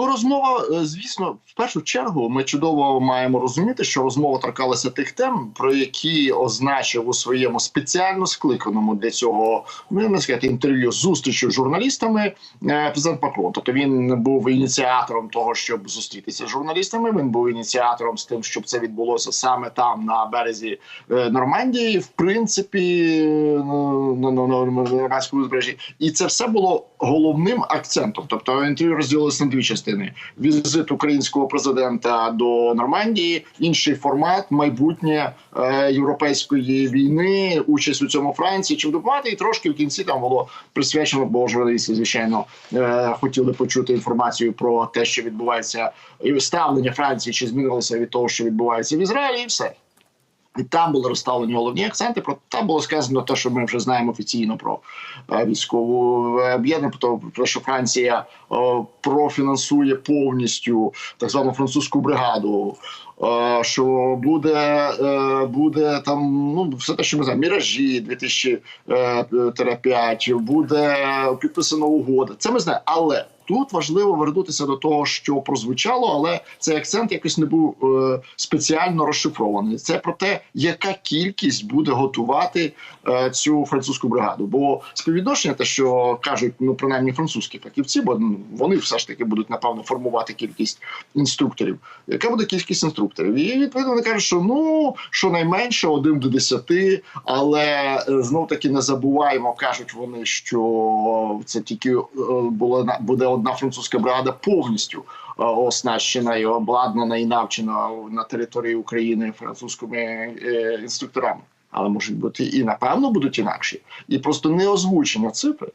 Ну, розмова, е, звісно, в першу чергу, ми чудово маємо розуміти, що розмова торкалася тих тем, про які означив у своєму спеціально скликаному для цього ну, не сказати інтерв'ю зустрічі з журналістами е, президент Макрон. Тобто він був ініціатором того, щоб зустрітися з журналістами. Він був ініціатором з тим, щоб це відбулося саме там на березі е, Нормандії, в принципі, ну, на нормандському узбережжі, і це все було головним акцентом. Тобто інтерв'ю розділилося на дві частини: візит українського президента до Нормандії, інший формат, майбутнє е, європейської війни, участь у цьому Франції. Чи в і трошки в кінці там було присвячено, бо журналісти, звичайно, е, хотіли почути інформацію про те, що відбувається, і ставлення Франції, чи змінилося від того, що відбувається в Ізраїлі, і все. І там були розставлені головні акценти. Про там було сказано те, що ми вже знаємо офіційно про е, військову е, об'єднання, про те, що Франція е, профінансує повністю так звану французьку бригаду. Що буде буде там ну все те, що ми знаємо, міражі 2005, е, буде підписана угода. Це ми знаємо, але Тут важливо вернутися до того, що прозвучало, але цей акцент якось не був е, спеціально розшифрований. Це про те, яка кількість буде готувати е, цю французьку бригаду. Бо співвідношення, те, що кажуть, ну принаймні французькі фахівці, бо ну, вони все ж таки будуть напевно формувати кількість інструкторів. Яка буде кількість інструкторів? І відповідно вони кажуть, що ну щонайменше один до десяти, але е, знов таки не забуваємо, кажуть вони, що це тільки е, було буде одна французька бригада повністю е, оснащена і обладнана і навчена на території України французькими е, інструкторами. Але можуть бути і напевно будуть інакші, і просто не озвучення цифри.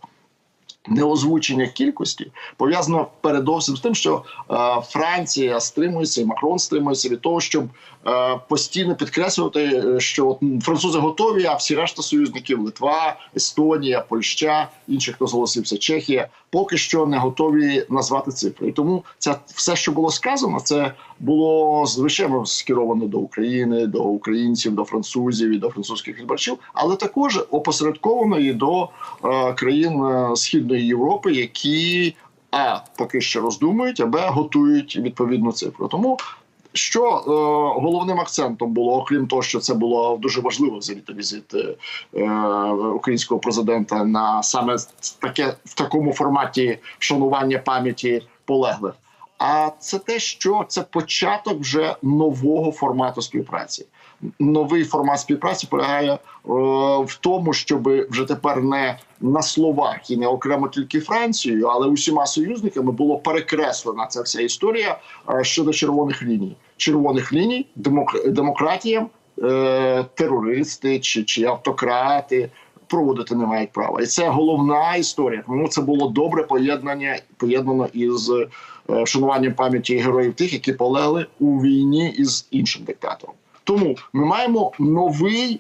Неозвучення кількості пов'язано передовсім з тим, що е, Франція стримується і Макрон стримується від того, щоб е, постійно підкреслювати, е, що от, французи готові, а всі решта союзників Литва, Естонія, Польща, інші, хто зголосився, Чехія, поки що не готові назвати цифри. І тому це все, що було сказано, це було звичайно скеровано до України, до українців, до французів і до французьких відборців, але також опосередковано і до е, країн е, східної Європи, які а поки що роздумують, а б готують відповідну цифру. Тому що е, головним акцентом було, окрім того, що це було дуже важливо взагалі візит е, е, українського президента на саме таке в такому форматі шанування пам'яті полеглих. А це те, що це початок вже нового формату співпраці. Новий формат співпраці полягає е, в тому, щоб вже тепер не на словах і не окремо тільки Францією, але усіма союзниками було перекреслена ця вся історія е, щодо червоних ліній, червоних ліній, демок... демократія, е, терористи чи, чи автократи. Проводити не мають права, і це головна історія. Тому це було добре поєднання поєднано із вшануванням пам'яті героїв тих, які полегли у війні із іншим диктатором. Тому ми маємо новий.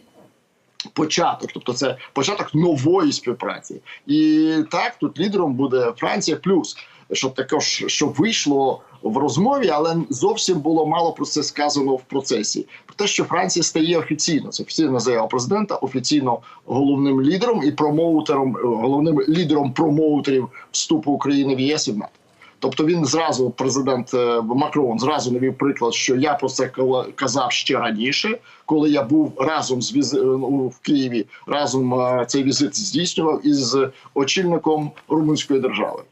Початок, тобто це початок нової співпраці, і так тут лідером буде Франція, плюс щоб також щоб вийшло в розмові, але зовсім було мало про це сказано в процесі. Про те, що Франція стає офіційно, це офіційна заява президента, офіційно головним лідером і промоутером, головним лідером промоутерів вступу України в ЄС і в НАТО. Тобто він зразу, президент е, Макрон, зразу навів приклад, що я про це казав ще раніше, коли я був разом з віз... Е, ну, в Києві, разом е, цей візит здійснював із очільником румунської держави.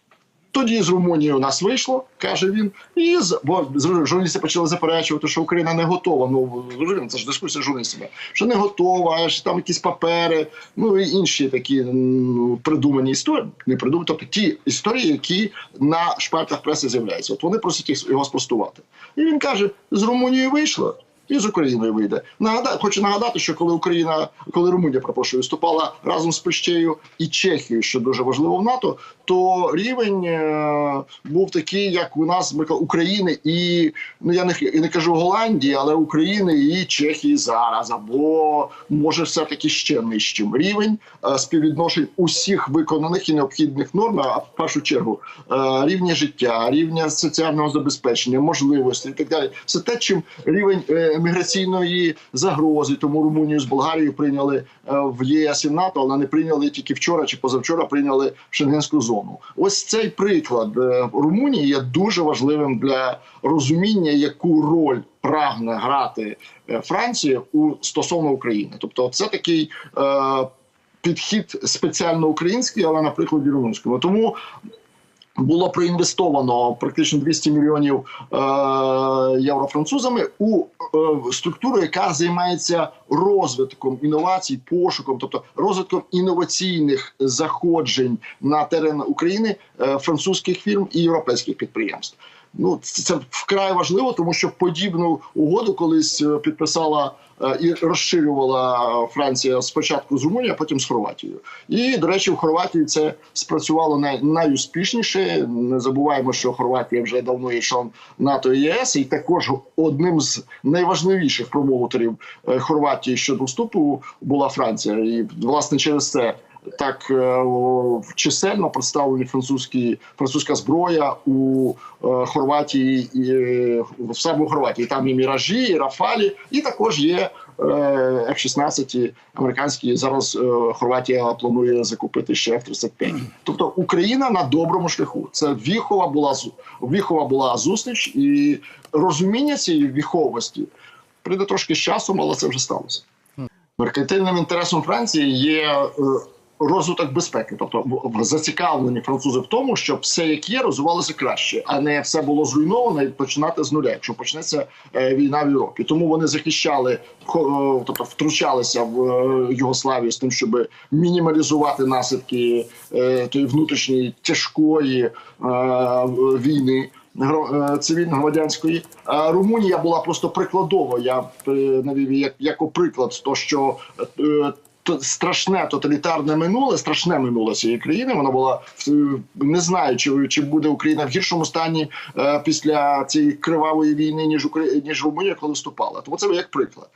Тоді з Румунії у нас вийшло, каже він, і з бо журналісти почали заперечувати, що Україна не готова. Ну це ж дискусія з журналістами, що не готова, що там якісь папери, ну і інші такі ну, придумані історії, не придумані, тобто ті історії, які на шпальтах преси з'являються. От вони просять його спростувати. І він каже: з Румунії вийшло і з Україною вийде. Нагадаю, хочу нагадати, що коли Україна, коли Румунія пропоную, виступала разом з Польщею і Чехією, що дуже важливо в НАТО, то рівень е, був такий, як у нас України і ну я не не кажу Голландії, але України і Чехії зараз, або може все таки ще нижчим рівень е, співвідношень усіх виконаних і необхідних норм, а в першу чергу е, рівня життя, рівня соціального забезпечення, можливості і так далі. Все те, чим рівень. Е, міграційної загрози. Тому Румунію з Болгарією прийняли е, в ЄС і НАТО, але не прийняли тільки вчора чи позавчора. Прийняли в Шенгенську зону. Зону. Ось цей приклад е, Румунії є дуже важливим для розуміння, яку роль прагне грати е, Франція у стосовно України. Тобто, це такий. Е, Підхід спеціально український, але на прикладі румунському. Тому було проінвестовано практично 200 мільйонів е, євро французами у е, структуру, яка займається розвитком інновацій, пошуком, тобто розвитком інноваційних заходжень на терен України е, французьких фірм і європейських підприємств. Ну це вкрай важливо, тому що подібну угоду колись е, підписала е, і розширювала Франція спочатку з Румунією, а потім з Хорватією. І до речі, в Хорватії це спрацювало най, найуспішніше. Не забуваємо, що Хорватія вже давно є член НАТО і ЄС, і також одним з найважливіших промоутерів е, Хорватії щодо вступу була Франція. І власне через це. Так е, чисельно представлені французькі французька зброя у е, Хорватії і е, в саме у Хорватії. Там і міражі, і рафалі, і також є е, F-16 американські. Зараз Хорватія планує закупити ще F-35. Тобто Україна на доброму шляху. Це віхова була віхова була зустріч і розуміння цієї віховості прийде трошки з часом, але це вже сталося. Меркантильним інтересом Франції є розвиток безпеки, тобто зацікавлені французи в тому, щоб все як є розвивалося краще, а не все було зруйновано і починати з нуля, якщо почнеться е, війна в Європі. Тому вони захищали, е, тобто втручалися в е, Югославію з тим, щоб мінімалізувати наслідки тої внутрішньої тяжкої війни гро- цивільно-громадянської. Румунія була просто прикладово. Я навів як, як приклад, то що страшне тоталітарне минуле, страшне минуле цієї країни. Вона була е, не знаю, чи, чи буде Україна в гіршому стані е, після цієї кривавої війни, ніж Украї... ніж Румунія, коли вступала. Тому це як приклад.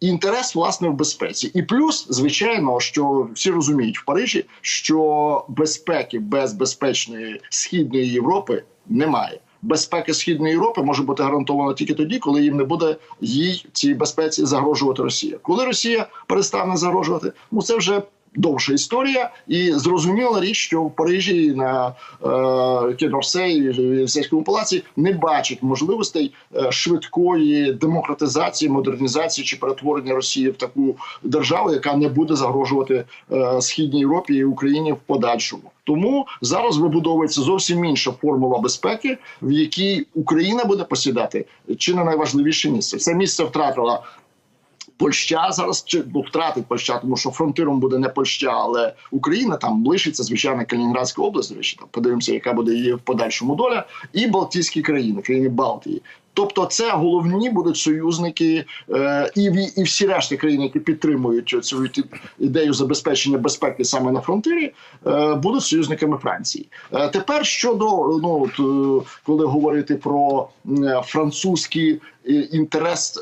Інтерес власне в безпеці, і плюс, звичайно, що всі розуміють в Парижі, що безпеки без безпечної східної Європи немає. Безпека східної Європи може бути гарантована тільки тоді, коли їм не буде їй цій безпеці загрожувати Росія. Коли Росія перестане загрожувати, ну це вже довша історія, і зрозуміла річ, що в Парижі на е, в Єлисейському палаці не бачать можливостей е, швидкої демократизації, модернізації чи перетворення Росії в таку державу, яка не буде загрожувати е, східній Європі і Україні в подальшому. Тому зараз вибудовується зовсім інша формула безпеки, в якій Україна буде посідати чи не найважливіше місце. Це місце втратила Польща зараз чи ну, втратить Польща, тому що фронтиром буде не Польща, але Україна там лишиться звичайно Калінінградська область. До речі, там подивимося, яка буде її в подальшому доля, і Балтійські країни, країни Балтії. Тобто, це головні будуть союзники е, і, і всі решти країн, які підтримують цю ідею забезпечення безпеки саме на фронтирі, е, будуть союзниками Франції. Е, тепер щодо ну от, коли говорити про французький е, інтерес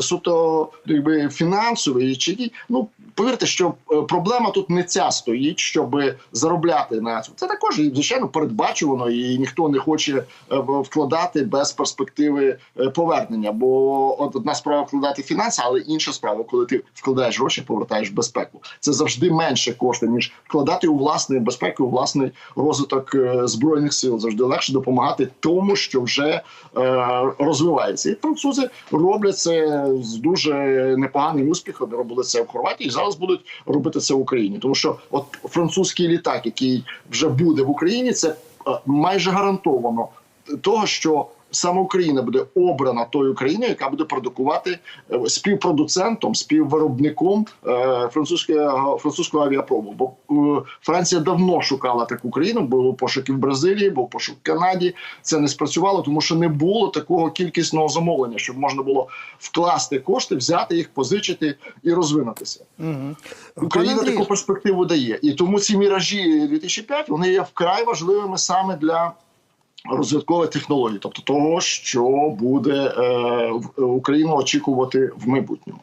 суто якби фінансовий чи ні, ну повірте, що е, проблема тут не ця стоїть, щоб заробляти на цьому. Це також звичайно передбачувано, і ніхто не хоче е, вкладати без перспективи е, повернення. Бо одна справа вкладати фінанси, але інша справа, коли ти вкладаєш гроші, повертаєш безпеку. Це завжди менше коштів, ніж вкладати у власну безпеку, у власний розвиток збройних сил. Завжди легше допомагати тому, що вже розвивається. І французи роблять це з дуже непоганим успіхом. Робили це в Хорватії. Зараз будуть робити це в Україні, тому що от французький літак, який вже буде в Україні, це е, майже гарантовано того, що саме Україна буде обрана тою країною, яка буде продукувати е, співпродуцентом, співвиробником е, французького французького авіапрому. Бо е, Франція давно шукала таку країну. Було пошуки в Бразилії, був пошук в Канаді. Це не спрацювало, тому що не було такого кількісного замовлення, щоб можна було вкласти кошти, взяти їх, позичити і розвинутися. Угу. Україна таку перспективу дає, і тому ці міражі 2005 вони є вкрай важливими саме для. Розвиткових технологій, тобто того, що буде е, в- Україну очікувати в майбутньому.